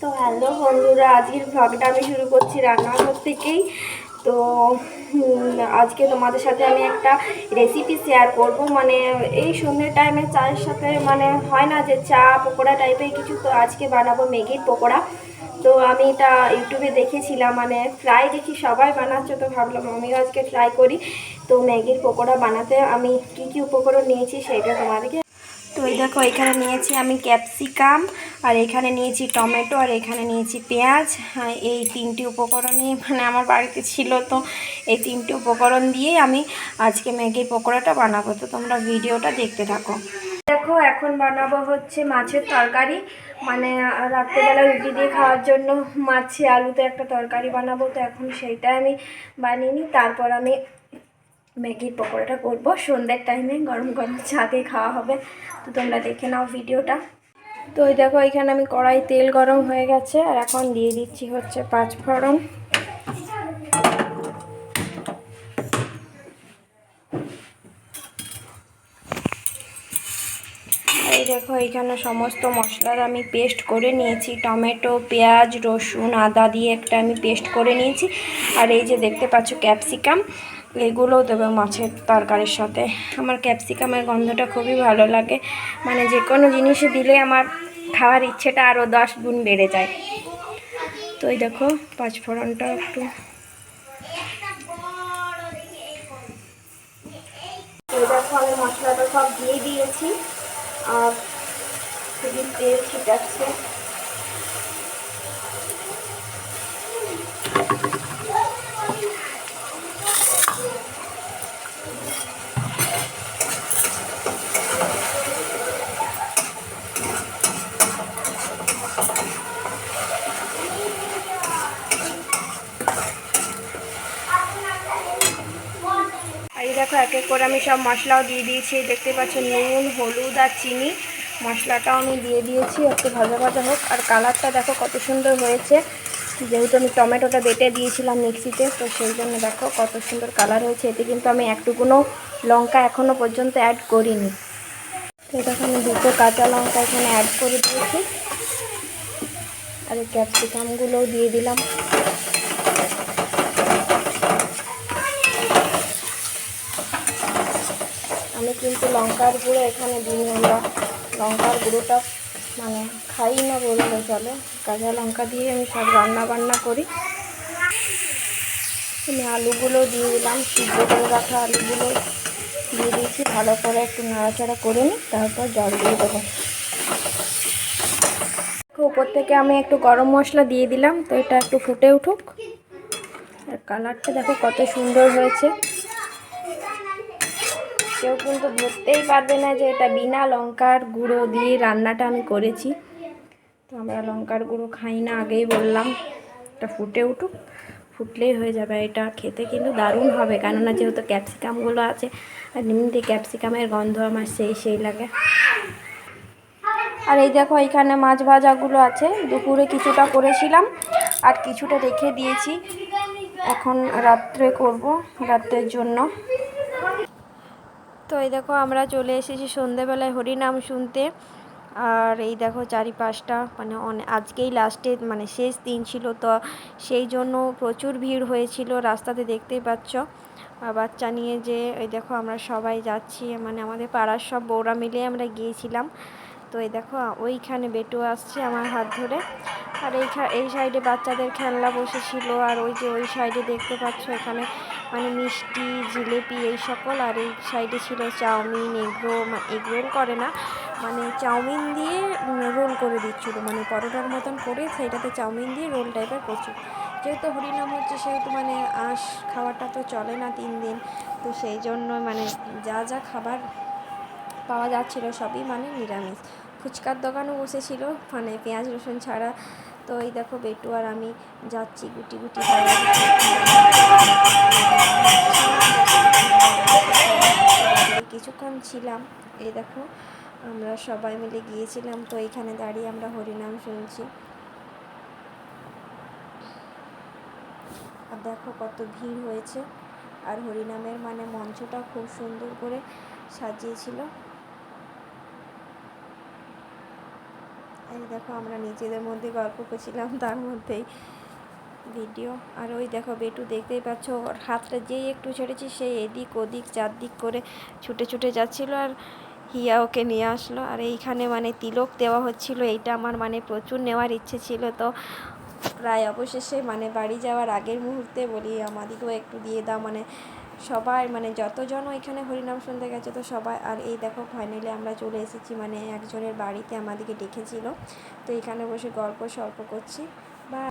তো হ্যালো বন্ধুরা, আজকের ভ্লগটা আমি শুরু করছি রান্নাঘর থেকেই। তো আজকে তোমাদের সাথে আমি একটা রেসিপি শেয়ার করব। মানে এই সন্ধ্যের টাইমে চায়ের সাথে মানে হয় না যে চা, পকোড়া টাইপের কিছু। তো আজকে বানাবো ম্যাগির পকোড়া। তো আমি এটা ইউটিউবে দেখেছিলাম মানে ফ্রাই দেখি সবাই বানাচ্ছে, তো ভাবলাম আমিও আজকে ট্রাই করি। তো ম্যাগির পকোড়া বানাতে আমি কি কি উপকরণ নিয়েছি সেটা তোমাদেরকে তো এই দেখো এখানে নিয়েছি আমি ক্যাপসিকাম আর এখানে নিয়েছি টমেটো আর এখানে নিয়েছি পেঁয়াজ। হ্যাঁ, এই তিনটি উপকরণই মানে আমার বাড়িতে ছিল তো এই তিনটি উপকরণ দিয়েই আমি আজকে ম্যাগির পকোড়াটা বানাবো। তো তোমরা ভিডিওটা দেখতে থাকো। দেখো এখন বানাবো হচ্ছে মাছের তরকারি। মানে রাত্রেবেলা রুটি দিয়ে খাওয়ার জন্য মাছে আলুতে একটা তরকারি বানাবো। তো এখন সেইটাই আমি বানিয়ে নিই। তারপর আমি ম্যাগির পকোড়াটা করব। সন্ধ্যের টাইমে গরম গরম চা দিয়ে খাওয়া হবে। তো তোমরা দেখে নাও ভিডিওটা তো ওই দেখো, এখানে আমি কড়াই তেল গরম হয়ে গেছে। আর এখন দিয়ে দিচ্ছি হচ্ছে পাঁচ ফোড়ন। এই দেখো এইখানে সমস্ত মশলার আমি পেস্ট করে নিয়েছি। টমেটো, পেঁয়াজ, রসুন, আদা দিয়ে একটা আমি পেস্ট করে নিয়েছি। আর এই যে দেখতে পাচ্ছ ক্যাপসিকাম এগুলোও দেবে মাছের তরকারির সাথে। আমার ক্যাপসিকামের গন্ধটা খুবই ভালো লাগে। মানে যে কোনো জিনিসে দিলে আমার খাওয়ার ইচ্ছেটা আরও দশ গুণ বেড়ে যায়। তো এই দেখো পাঁচফোড়নটা একটু। আমি মশলাটা সব দিয়ে দিয়েছি। আর খুবই তেল ছিটাচ্ছে। আর দেখো, এক এক করে আমি সব মশলাও দিয়ে দিয়েছি। দেখতে পাচ্ছ, নুন, হলুদ আর চিনি। মশলাটাও আমি দিয়ে দিয়েছি, একটু ভাজা ভাজা হোক। আর কালারটা দেখো কত সুন্দর হয়েছে। যেহেতু আমি টমেটোটা বেটে দিয়েছিলাম মিক্সিতে, তো সেই জন্য দেখো কত সুন্দর কালার হয়েছে। এতে কিন্তু আমি একটুকুনো লঙ্কা এখনও পর্যন্ত অ্যাড করিনি। তো দেখো, আমি দুটো কাঁচা লঙ্কা এখানে অ্যাড করে দিয়েছি। আর ক্যাপসিকামগুলোও দিয়ে দিলাম আমি কিন্তু লঙ্কার গুঁড়ো এখানে দিই আমরা। লঙ্কার গুঁড়োটা মানে খাই না বললে চলে। কাঁচা লঙ্কা দিয়ে আমি সব রান্না বান্না করি। আমি আলুগুলো দিয়ে দিলাম, সিদ্ধ করে রাখা আলুগুলো দিয়ে দিয়েছি। ভালো করে একটু নাড়াচাড়া করে নিই, তারপর জল দিয়ে দেবো। উপর থেকে আমি একটু গরম মশলা দিয়ে দিলাম, তো এটা একটু ফুটে উঠুক। আর কালারটা দেখো কত সুন্দর হয়েছে। কেউ কিন্তু ধরতেই পারবে না যে এটা বিনা লঙ্কার গুঁড়ো দিয়ে রান্নাটা আমি করেছি। তো আমরা লঙ্কার গুঁড়ো খাই না, আগেই বললাম। এটা ফুটে উঠুক, ফুটলেই হয়ে যাবে। এটা খেতে কিন্তু দারুণ হবে, কেননা যেহেতু ক্যাপসিকামগুলো আছে, আর এমনিতে ক্যাপসিকামের গন্ধ আমার সেই সেই লাগে। আর এই দেখো এখানে মাছ ভাজাগুলো আছে। দুপুরে কিছুটা করেছিলাম, আর কিছুটা রেখে দিয়েছি। এখন রাত্রে করব, রাত্রের জন্য। তো এই দেখো আমরা চলে এসেছি সন্ধেবেলায় হরিনাম শুনতে। আর এই দেখো চারিপাশটা মানে অনে, আজকেই লাস্টে মানে শেষ দিন ছিল, তো সেই জন্য প্রচুর ভিড় হয়েছিল রাস্তাতে দেখতেই পাচ্ছ। বাচ্চা নিয়ে যে, এই দেখো আমরা সবাই যাচ্ছি মানে আমাদের পাড়ার সব বউরা মিলে আমরা গিয়েছিলাম। তো এই দেখো, ওইখানে বেটু আসছে আমার হাত ধরে। আর এই এই সাইডে বাচ্চাদের খেলনা বসেছিল, আর ওই যে ওই সাইডে দেখতে পাচ্ছ এখানে মানে মিষ্টি, জিলেপি এই সকল আর এই সাইডে ছিল চাউমিন, এগরো এগরোল করে না। মানে চাউমিন দিয়ে রোল করে দিচ্ছিল। মানে পরোটার মতন করে সেইটাতে চাউমিন দিয়ে রোল টাইপের করছিল। যেহেতু হরিনাম হচ্ছে, সেহেতু মানে আঁশ খাওয়াটা তো চলে না তিন দিন। তো সেই জন্য মানে যা যা খাবার পাওয়া যাচ্ছিল সবই মানে নিরামিষ। ফুচকার দোকানও বসেছিল। মানে পেঁয়াজ, রসুন ছাড়া তো এই দেখো বেটু আর আমি যাচ্ছি গুটি গুটি কিছুক্ষণ ছিলাম, এই দেখো আমরা সবাই মিলে গিয়েছিলাম, তো এইখানে দাঁড়িয়ে আমরা হরিনাম শুনছি। আর দেখো কত ভিড় হয়েছে, আর হরিনামের মানে মঞ্চটা খুব সুন্দর করে সাজিয়েছিল। এই দেখো আমরা নিজেদের মধ্যে গল্প করছিলাম, তার মধ্যেই ভিডিও আর ওই দেখো বেটু দেখতেই পাচ্ছ, ওর হাতটা যেই একটু ছেড়েছি সেই এদিক ওদিক, চারদিক করে ছুটে ছুটে যাচ্ছিল আর হিয়া ওকে নিয়ে আসলো। আর এইখানে মানে তিলক দেওয়া হচ্ছিল, এইটা আমার মানে প্রচুর নেওয়ার ইচ্ছে ছিল। তো প্রায় অবশেষে মানে বাড়ি যাওয়ার আগের মুহূর্তে বলি, আমাদেরকেও একটু দিয়ে দাও মানে সবাই মানে যতজন এখানে হরিনাম শুনতে গেছে তো সবাই, আর এই দেখো ফাইনালি আমরা চলে এসেছি মানে একজনের বাড়িতে আমাদেরকে ডেকেছিল। তো এখানে বসে গল্প সল্প করছি। বা